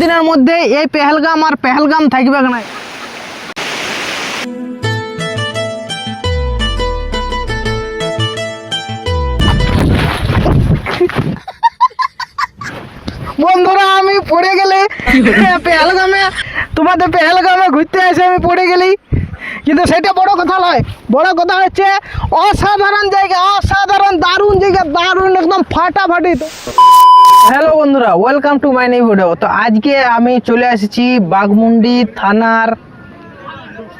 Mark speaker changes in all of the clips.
Speaker 1: দিনের মধ্যে এই পেহেলগাম আর পেহেলগাম থাকবে না বন্ধুরা আমি পড়ে গেলে পেহেলগামে তোমাদের পেহেলগামে ঘুরতে আসে আমি পড়ে গেলি। কিন্তু সেটা বড় কথা নয়। বড় কথা হচ্ছে, অসাধারণ জায়গা, অসাধারণ, দারুণ জায়গা, দারুণ, একদম ফাটাফাটি। হ্যালো বন্ধুরা welcome to my new video তো আজকে আমি চলে এসেছি বাঘমুন্ডি থানার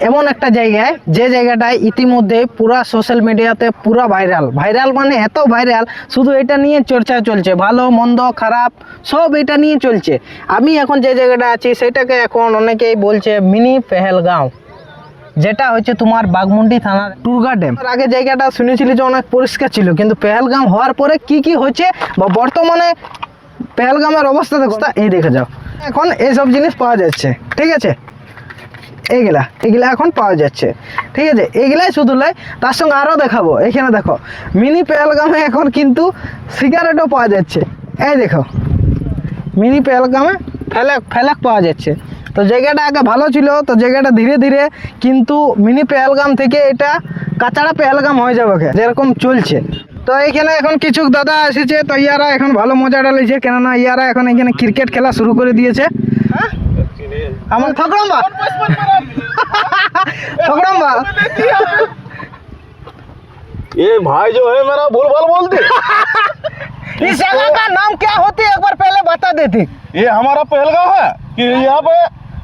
Speaker 1: এমন একটা জায়গায়, যে জায়গাটায় ইতিমধ্যে পুরা সোশ্যাল মিডিয়াতে পুরা ভাইরাল ভাইরাল মানে এত ভাইরাল শুধু এটা নিয়ে চর্চা চলছে। ভালো, মন্দ, খারাপ, সব এটা নিয়ে চলছে। আমি এখন যে জায়গাটা আছি, সেটাকে এখন অনেকেই বলছে মিনি পেহেলগাঁও। যেটা হচ্ছে তোমার বাগমুন্ডি থানার টুরগা ড্যাম আগে জায়গাটা শুনেছিলি যে অনেক পরিষ্কার ছিল, কিন্তু পেহেলগাম হওয়ার পরে কি কি হচ্ছে বা বর্তমানে পেহেলগামের অবস্থা দেখো। এই দেখে যাও। এখন এইসব জিনিস পাওয়া যাচ্ছে, ঠিক আছে? এইগুলা এগুলা এখন পাওয়া যাচ্ছে, ঠিক আছে? এগুলাই শুধু নয় তার সঙ্গে আরও দেখাবো। এখানে দেখো, মিনি পেহেলগামে এখন কিন্তু সিগারেটও পাওয়া যাচ্ছে। এই দেখো, মিনি পেহেলগামে ফেলাক ফেলাক পাওয়া যাচ্ছে। তো জায়গাটা আগে ভালো ছিল তো জায়গাটা ধীরে ধীরে কিন্তু মিনি পেহেলগাম থেকে এটা কাঁচাড়া পেহেলগাম হয়ে যাবে ওকে, যেরকম চলছে তো এখানে এখন কিছু দাদা এসেছে তো ইয়ারা এখন ভালো মজাটা লিছে কেননা ইয়ারা এখন এখানে ক্রিকেট খেলা শুরু করে দিয়েছে আমার থকরম্বা থকরম্বা
Speaker 2: ये भाई जो है मेरा भूल भाल बोलते
Speaker 1: इस जगह का नाम क्या होती है एक बार पहले बता देती
Speaker 2: ये हमारा पहलगांव है कि यहाँ पे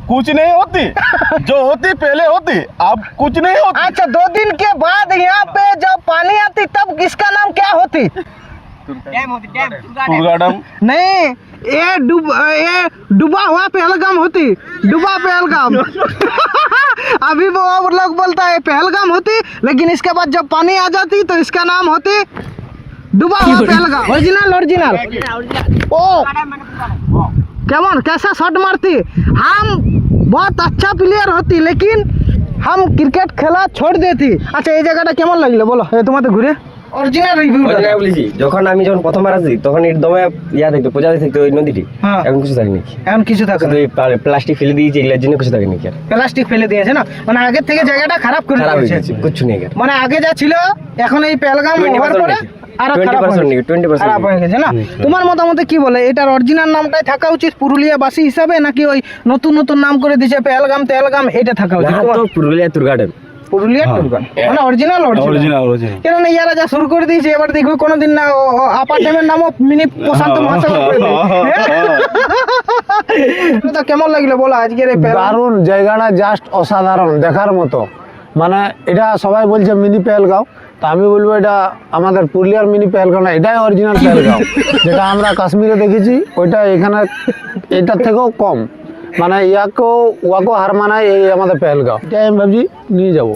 Speaker 2: कुछ नहीं होती। जो होती पहले होती अब कुछ नहीं होती।
Speaker 1: अच्छा दो दिन के बाद यहाँ पे जब पानी आती तब इसका नाम क्या होती?
Speaker 2: डैम
Speaker 1: नहीं ये डूब ये डूबा हुआ पहलगाम होती डूबा पहलगाम। अभी वो और लोग बोलता है पहलगाम होती लेकिन इसके बाद जब पानी आ जाती तो इसका नाम होती डूबा हुआ पहलगाम। ओरिजिनल ओरिजिनल ओ! केमन कैसा शॉट मारती? हम बहुत अच्छा प्लेयर होती लेकिन हम क्रिकेट खेला छोड़ देती अच्छा এই জায়গাটা কেমন লাগলো বলো এ তোমাদের ঘুরে অরিজিনাল রিভিউ
Speaker 3: অরিজিনাল বলেছি যখন আমি যখন প্রথমবার আসি তখন এর দমে ইয়া দেখতো প্রজাতি থাকতো ওই নদীটি
Speaker 1: হ্যাঁ।
Speaker 3: এখন কিছু থাকে নাকি
Speaker 1: এখন কিছু থাকে
Speaker 3: শুধু
Speaker 1: না
Speaker 3: প্লাস্টিক ফেলে দিয়েছে এগুলোর জন্য কিছু থাকে নাকি আর
Speaker 1: প্লাস্টিক ফেলে দিয়েছে না মানে আগের থেকে জায়গাটা খারাপ করে
Speaker 3: খারাপ হয়ে
Speaker 1: দিয়েছে
Speaker 3: গেছে কিছু নেই আর
Speaker 1: মানে আগে যা ছিল এখন এই পেলগাম
Speaker 3: 20%
Speaker 1: হওয়ার পরে
Speaker 3: নাকি?
Speaker 1: তোমার মতামতে কি বলে? এটার অরিজিনাল নামটাই থাকা উচিত? পুরুলিয়াবাসী হিসাবে নাকি ওই নতুন নতুন নাম করে দিছে পেয়ালগাম তেলগাম এটা থাকা উচিত?
Speaker 3: পুরুলিয়া টুর গার্ডেন
Speaker 1: হ্যাঁ। মানে এবার কোনোদিন না আপার নামও মিনি প্রশান্ত হ্যাঁ। হ্যাঁ। তো কেমন লাগল
Speaker 4: জায়গাটা জাস্ট অসাধারণ দেখার মতো। মানে এটা সবাই বলছে মিনি পেহেলগাঁও তা আমি বলব এটা আমাদের পুরুলিয়ার মিনি পেহেলগাঁও না এটাই অরিজিনাল পেহেলগাঁও। যেটা আমরা কাশ্মীরে দেখেছি ওইটা এখানে এটার থেকেও কম। মানে ইয়াকেও ওয়াকেও হার মানায় এই আমাদের পেহেলগাঁও। এটাই আমি ভাবছি নিয়ে যাব।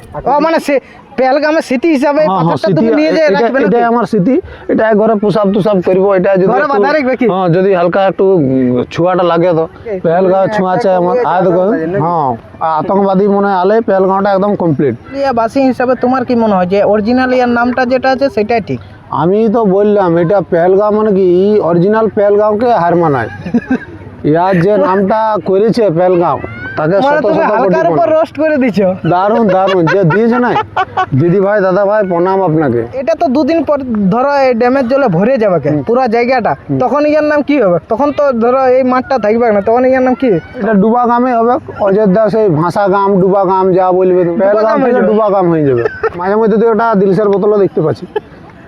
Speaker 1: মানে সে পেহেলগামের স্মৃতি হিসাবে
Speaker 4: হ্যাঁ, হ্যাঁ,
Speaker 1: পাথরটা তুমি নিয়ে
Speaker 4: এটা-
Speaker 1: রাখবে
Speaker 4: আমার স্মৃতি। এটা ঘরে পুষাপ তুষাপ করব এটা যদি
Speaker 1: ঘরে বাঁধা রাখবে কি?
Speaker 4: হ্যাঁ যদি হালকা একটু ছুয়াটা লাগে তো। পেহেলগাঁও ছোঁয়া আছে আমার। আর দেখো হ্যাঁ আতঙ্কবাদী মনে আলে পেহেলগাঁওটা একদম কমপ্লিট
Speaker 1: বাসী হিসাবে তোমার কি মনে হয়? যে অরিজিনাল ইয়ার নামটা যেটা আছে সেটাই ঠিক?
Speaker 4: আমি তো বললাম এটা পেহেলগাঁও মানে কি? অরিজিনাল পেহেলগাঁওকে হার মানায়। ইয়ার যে নামটা করেছে পেহেলগাঁও তাকে
Speaker 1: মানে
Speaker 4: শত শত
Speaker 1: হালকার উপর রোস্ট করে দিছো।
Speaker 4: দারুণ দারুণ যে দিয়েছে না দিদি ভাই দাদা ভাই প্রণাম আপনাকে।
Speaker 1: এটা তো দুদিন পর ধরো এই ড্যামের জলে ভরে যাবে কে পুরো জায়গাটা। তখন ইয়ার নাম কি হবে? তখন তো ধরো এই মাঠটা থাকবে না তখন ইয়ার নাম কি?
Speaker 4: এটা ডুবা গামে হবে অযোধ্যা সেই ভাষা গাম ডুবা গাম যা বলবে তুমি। ডুবা গাম হয়ে যাবে। মাঝে মধ্যে তো একটা দিলসের বোতলও দেখতে পাচ্ছি।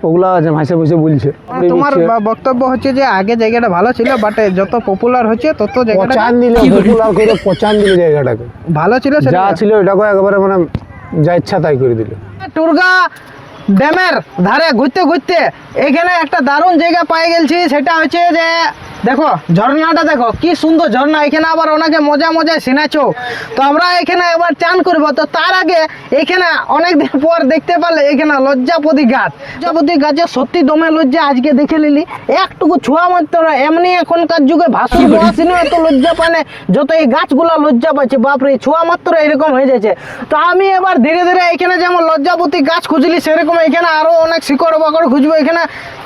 Speaker 4: ওগুলা ভাসে বসে বলছে।
Speaker 1: মানে তোমার বক্তব্য হচ্ছে যে আগে জায়গাটা ভালো ছিল বাট যত পপুলার হচ্ছে তত জায়গাটা
Speaker 4: পচান দিলে পপুলার করে পচান দিলে জায়গাটাকে।
Speaker 1: ভালো ছিল
Speaker 4: যা ছিল এটাকে একবারে মানে যা ইচ্ছা তাই করে দিল।
Speaker 1: টুরগা ড্যামের ধারে ঘুরতে ঘুরতে এখানে একটা দারুণ জায়গা পাই গেছি সেটা হচ্ছে যে দেখো ঝর্ণাটা দেখো কি সুন্দর ঝর্ণা। এখানে আবার অনেকে মজা মজায় সিনাচো তো আমরা এখানে এবার চান করব। তো তার আগে এখানে অনেক দিন পর দেখতে পারলে এখানে লজ্জাপতি গাছ লজ্জাপতি গাছে সত্যি দমে লজ্জা আজকে দেখে নিলি। একটুকু ছোঁয়া মাত্র এমনি এখনকার যুগে ভাষণ এত লজ্জা পানে যত এই গাছগুলা লজ্জা পাচ্ছে বাপরে ছোঁয়া মাত্র এরকম হয়ে যাচ্ছে। তো আমি এবার ধীরে ধীরে এখানে যেমন লজ্জাপতি গাছ খুঁজলি সেরকম এখানে আরও অনেক শিকড় বাকড় খুঁজবো। এখানে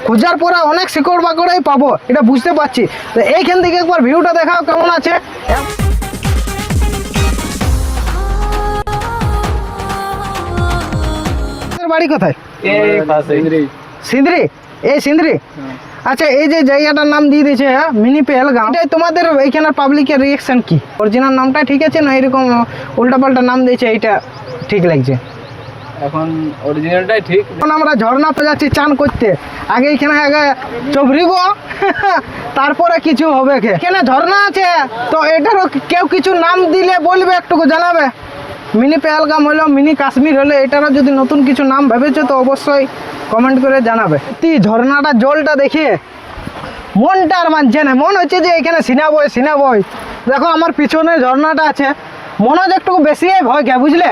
Speaker 1: খোঁজার পরে অনেক শিকড় বাকড়ই পাবো এটা বুঝতে পারছি। যাচ্ছি তো এইখান থেকে একবার ভিউটা দেখাও, কেমন আছে? বাড়ি কোথায়? সিন্দ্রি? এই সিন্দ্রি? আচ্ছা এই যে জায়গাটার নাম দিয়ে দিয়েছে মিনি পেহেলগাম। এটাই তোমাদের এইখানের পাবলিকের রিয়েকশন কি? অরিজিনাল নামটা ঠিক আছে না এরকম উল্টাপাল্টা নাম দিয়েছে, এইটা ঠিক লাগছে?
Speaker 5: এখন অরিজিনালটাই ঠিক।
Speaker 1: এখন আমরা ঝর্ণাতে যাচ্ছি, চান করতে। আগে এখানে, আগে চবরিব তারপরে কিছু হবে কে এখানে ঝর্ণা আছে, তো এটারও কেউ কিছু নাম দিলে বলবে, একটুকু জানাবে। মিনি পেহেলগাম হলো, মিনি কাশ্মীর হলো, এটারও যদি নতুন কিছু নাম ভেবেছে, তো অবশ্যই কমেন্ট করে জানাবে। সত্যি, ঝর্ণাটা, জলটা দেখে মনটা আর মানছে না। মন হচ্ছে যে এখানে সিনা বই সিনা বই দেখো, আমার পিছনে ঝর্ণাটা আছে। মনে হচ্ছে একটু বেশি ভয় কে বুঝলে?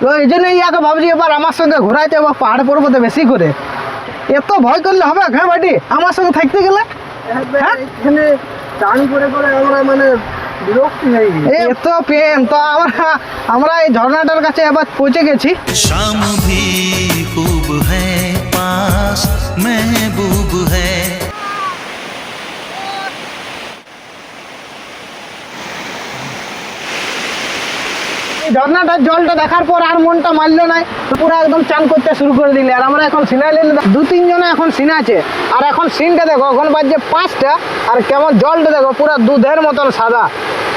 Speaker 1: তো এই জন্য ইয়াকে ভাবছি এবার আমার সঙ্গে ঘোরাইতে এবার পাহাড় পর্বতে বেশি করে। এত ভয় করলে হবে হ্যাঁ বাটি আমার সঙ্গে থাকতে গেলে? হ্যাঁ?
Speaker 5: চান করে করে আমরা মানে
Speaker 1: এত প্রেম তো আমরা আমরা এই ঝর্ণাটার কাছে এবার পৌঁছে গেছি।
Speaker 6: শাম ভি খুব হ্যাঁ পাস মেহবুব
Speaker 1: হ্যাঁ ঝর্ণাটার জলটা দেখার পর আর মনটা মারলো নাই পুরো একদম চান করতে শুরু করে দিলে। আর আমরা এখন সিনা নিলে দু তিনজনে এখন সিনা আছে। আর এখন সিনটা দেখো, এখন বাজছে পাঁচটা। আর কেমন জলটা দেখো, পুরো দুধের মতন সাদা।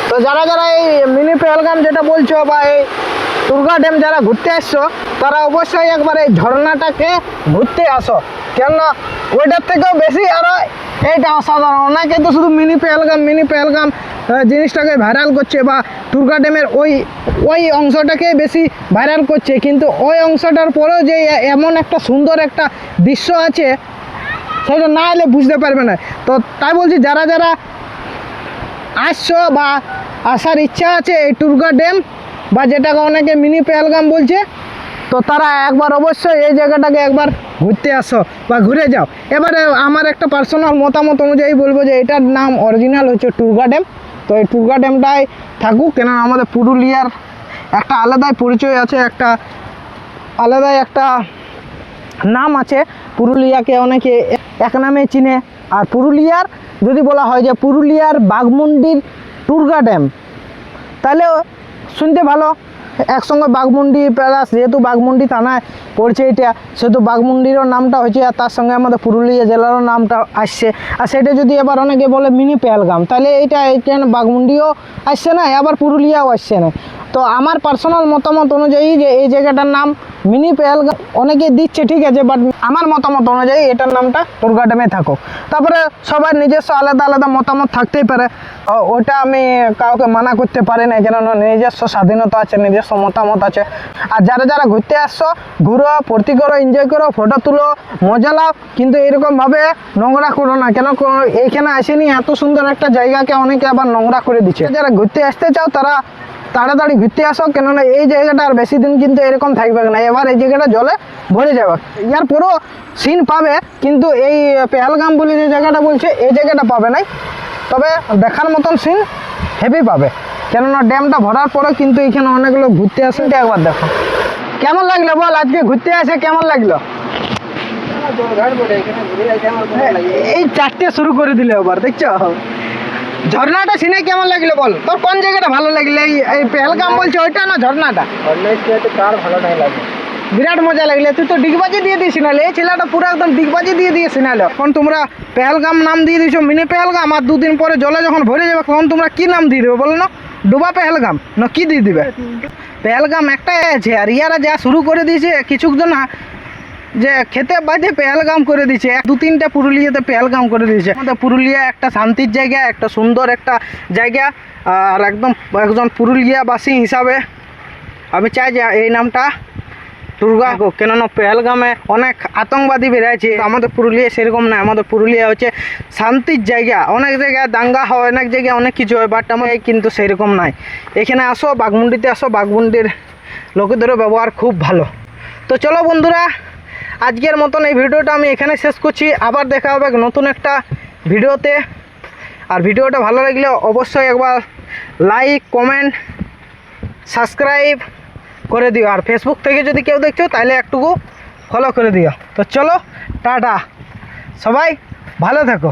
Speaker 1: তো যারা যারা এই মিনি পেহেলগাম যেটা বলছো বা এই দুর্গা ড্যাম যারা ঘুরতে আসছো, তারা অবশ্যই একবার এই ঝর্ণাটাকে ঘুরতে আসো। কেননা ওইটার থেকেও বেশি আরও এইটা অসাধারণ। অনেকে তো শুধু মিনি পেহেলগাম মিনি পেহেলগাম জিনিসটাকে ভাইরাল করছে বা দুর্গা ড্যামের ওই ওই অংশটাকে বেশি ভাইরাল করছে। কিন্তু ওই অংশটার পরেও যে এমন একটা সুন্দর একটা দৃশ্য আছে, সেটা না এলে বুঝতে পারবে না। তো তাই বলছি, যারা যারা আসছো বা আসার ইচ্ছা আছে এই টুরগা ড্যাম বা যেটাকে অনেকে মিনি পেহেলগাম বলছে, তো তারা একবার অবশ্যই এই জায়গাটাকে একবার ঘুরতে আসো বা ঘুরে যাও। এবারে আমার একটা পার্সোনাল মতামত অনুযায়ী বলব যে এটার নাম অরিজিনাল হচ্ছে টুরগা ড্যাম তো এই টুরগা ড্যামটায় থাকুক, কেননা আমাদের পুরুলিয়ার একটা আলাদাই পরিচয় আছে, একটা আলাদাই একটা নাম আছে। পুরুলিয়াকে অনেকে এক নামে চিনে। আর পুরুলিয়ার, যদি বলা হয় যে পুরুলিয়ার বাঘমুন্ডির টুরগা ড্যাম, তাহলে শুনতে ভালো। একসঙ্গে বাঘমুন্ডি প্যালাস, যেহেতু বাঘমুন্ডি থানায় পড়ছে এটা, সেহেতু বাঘমুন্ডিরও নামটা হয়েছে আর তার সঙ্গে আমাদের পুরুলিয়া জেলারও নামটা আসছে। আর সেটা যদি এবার অনেকে বলে মিনি পেহেলগাম তাহলে এইটা এখানে বাঘমুন্ডিও আসছে না, আবার পুরুলিয়াও আসছে না? তো আমার পার্সোনাল মতামত অনুযায়ী যে এই জায়গাটার নাম মিনি পেহেলগাম অনেকে দিচ্ছে ঠিক আছে বাট আমার মতামত অনুযায়ী এটার নামটা দুর্গা ড্যামে থাকুক। তারপরে সবার নিজস্ব আলাদা আলাদা মতামত থাকতেই পারে। ওটা আমি কাউকে মানা করতে পারি না কেন নিজস্ব স্বাধীনতা আছে, নিজস্ব মতামত আছে। আর যারা যারা ঘুরতে আসছো, ঘুরো, ফুর্তি করো এনজয় করো ফটো তুলো, মজা লাও, কিন্তু এরকমভাবে নোংরা করো না। কেন এইখানে আসেনি, এত সুন্দর একটা জায়গাকে অনেকে আবার নোংরা করে দিচ্ছে। যারা ঘুরতে আসতে চাও, তারা তাড়াতাড়ি ঘুরতে আসো, কেননা এই জায়গাটা আর বেশি দিন কিন্তু এরকম থাকবে না। এবার এই জায়গাটা জলে ভরে যাবে। ইয়ার পুরো সিন পাবে, কিন্তু এই পেহালগাম বলে যে জায়গাটা বলছে, এই জায়গাটা পাবে নাই। তবে দেখার মতন সিন হেভি পাবে। কেননা ড্যামটা ভরার পরে কিন্তু এখানে অনেক লোক ঘুরতে আসেন একবার দেখো। কেমন লাগল বল? আজকে ঘুরতে আসে, কেমন লাগল? এই চারটে শুরু করে দিলে আবার দেখছ? ঝর্ণাটা সিনে কেমন লাগল বল? তোর কোন জায়গাটা ভালো লাগল? এই পেহেলগাম বলছে ওইটা না ঝর্ণাটা?
Speaker 5: কার ভালো নাই লাগে।
Speaker 1: বিরাট মজা লাগলে। তুই তো ডিগবাজি দিয়ে দিয়েছি নাহলে। এই ছেলেটা পুরো একদম ডিগবাজি দিয়ে দিয়েছি নাহলে। এখন তোমরা পেহেলগাম নাম দিয়ে দিয়েছ, মিনি পেহেলগাম, আর দুদিন পরে জলে যখন ভরে যাবে, তখন তোমরা কি নাম দিয়ে দেবে বলো না? ডুবা পেহেলগাম। না, কি দিয়ে দিবে? পেহেলগাম একটাই আছে, আর ইয়ারা যা শুরু করে দিয়েছে কিছু কিছুজন যে খেতে বাদে পেহেলগাম করে দিয়েছে। দু, তিনটা পুরুলিয়াতে পেহেলগাম করে দিয়েছে। আমাদের পুরুলিয়া একটা শান্তির জায়গা, একটা সুন্দর একটা জায়গা, আর একদম একজন পুরুলিয়াবাসী হিসাবে আমি চাই যে এই নামটা দুর্গা কেননা পেহেলগামে অনেক আতঙ্কবাদী বেড়েছে আমাদের পুরুলিয়া সেরকম না, আমাদের পুরুলিয়া হচ্ছে শান্তির জায়গা। অনেক জায়গায় দাঙ্গা হয়, অনেক জায়গায় অনেক কিছু হয় বাট আমার কিন্তু সেরকম নাই। এখানে আসো, বাঘমুন্ডিতে আসো, বাঘমুন্ডির লোকেদেরও ব্যবহার খুব ভালো। তো চলো বন্ধুরা, আজকের মতন এই ভিডিওটা আমি এখানে শেষ করছি। আবার দেখা হবে নতুন একটা ভিডিওতে। আর ভিডিওটা ভালো লাগলে অবশ্যই একবার লাইক, কমেন্ট, সাবস্ক্রাইব করে দিও। আর ফেসবুক থেকে যদি কেউ দেখছ, তাহলে একটুকু ফলো করে দিও। তো চলো, টাটা। সবাই ভালো থাকো।